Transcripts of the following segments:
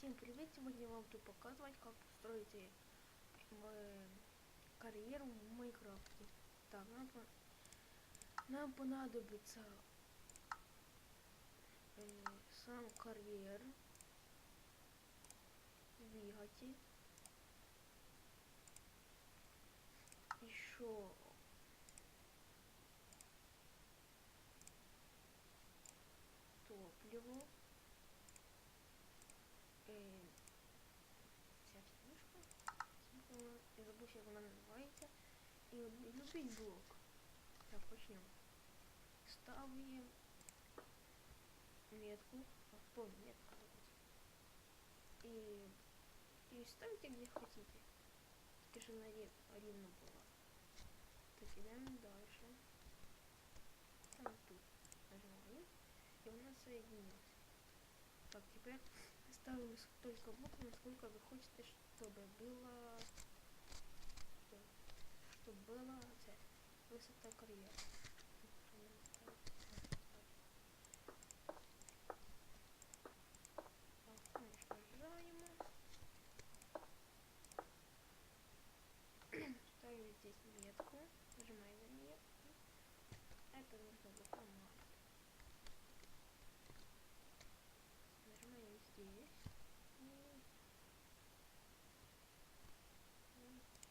Всем привет! Сегодня я вам буду показывать, как построить э, карьеру в Майнкрафте. Так, нам, нам понадобится э, сам карьер, двигатель, еще топливо. Я забув, як вона називається. І любий блок. Так, почнемо. Ставим метку. А, помню, метка И, и ставите где хотите. Только что она ровно идем дальше. Там тут нажимаем. И у нас соединилось. Так, теперь ставим столько блоков, насколько вы хотите, чтобы было... Чтобы было це, высота карьера. Ставим здесь метку, нажимаем на нее. Это нужно выполнять.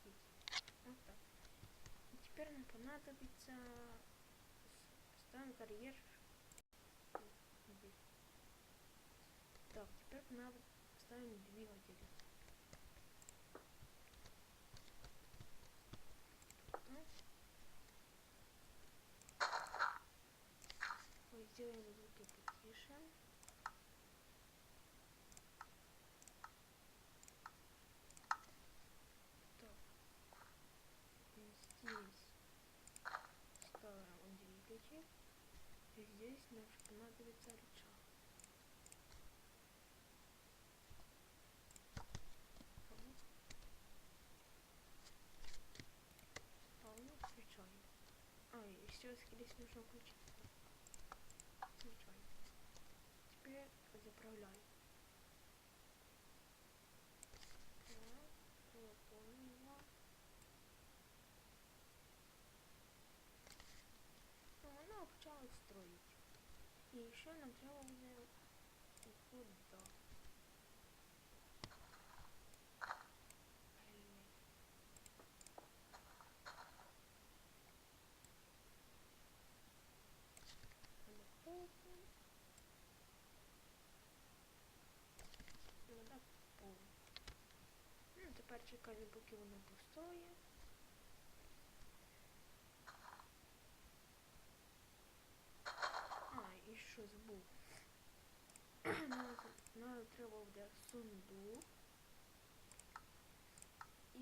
здесь. Вот так. И теперь нам понадобится ставим карьер. Так, теперь нам ставим двигатель. И здесь нам понадобится рычаг. Вполне включаем. А, и все, здесь нужно включить. Включаем. Теперь заправляем. почали строить. І ще нам треба буде вода. Вода повна. Ну, тепер чекаємо, поки вона постоє. Треба буде сундук. І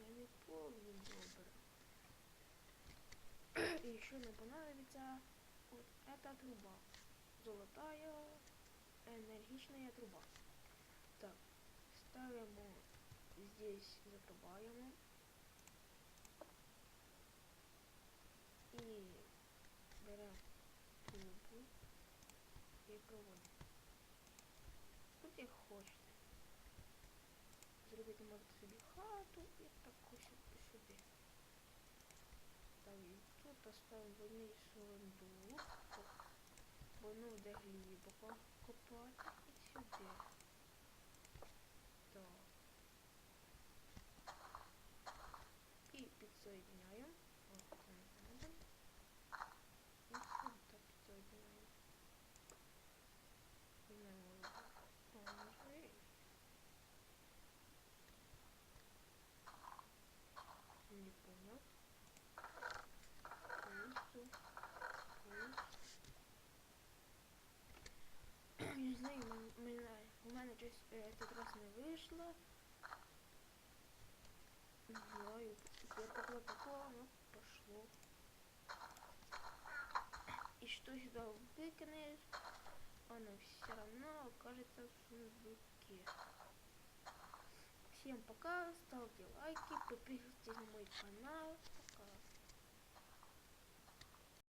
я не помню добре. И еще нам понадобится вот эта труба. Золотая энергичная труба. Так, ставим здесь, закрываем. И берем як хочете. Зробити можете собі хату і таку собі. Там тут оставимо водний сундук. бо ну де глибоко копати этот раз не вийшло. Не знаю. Я попло попло, но пошло. И что сюда выкинешь, оно все равно окажется в сундуке. Всем пока, ставьте лайки, подписывайтесь на мой канал.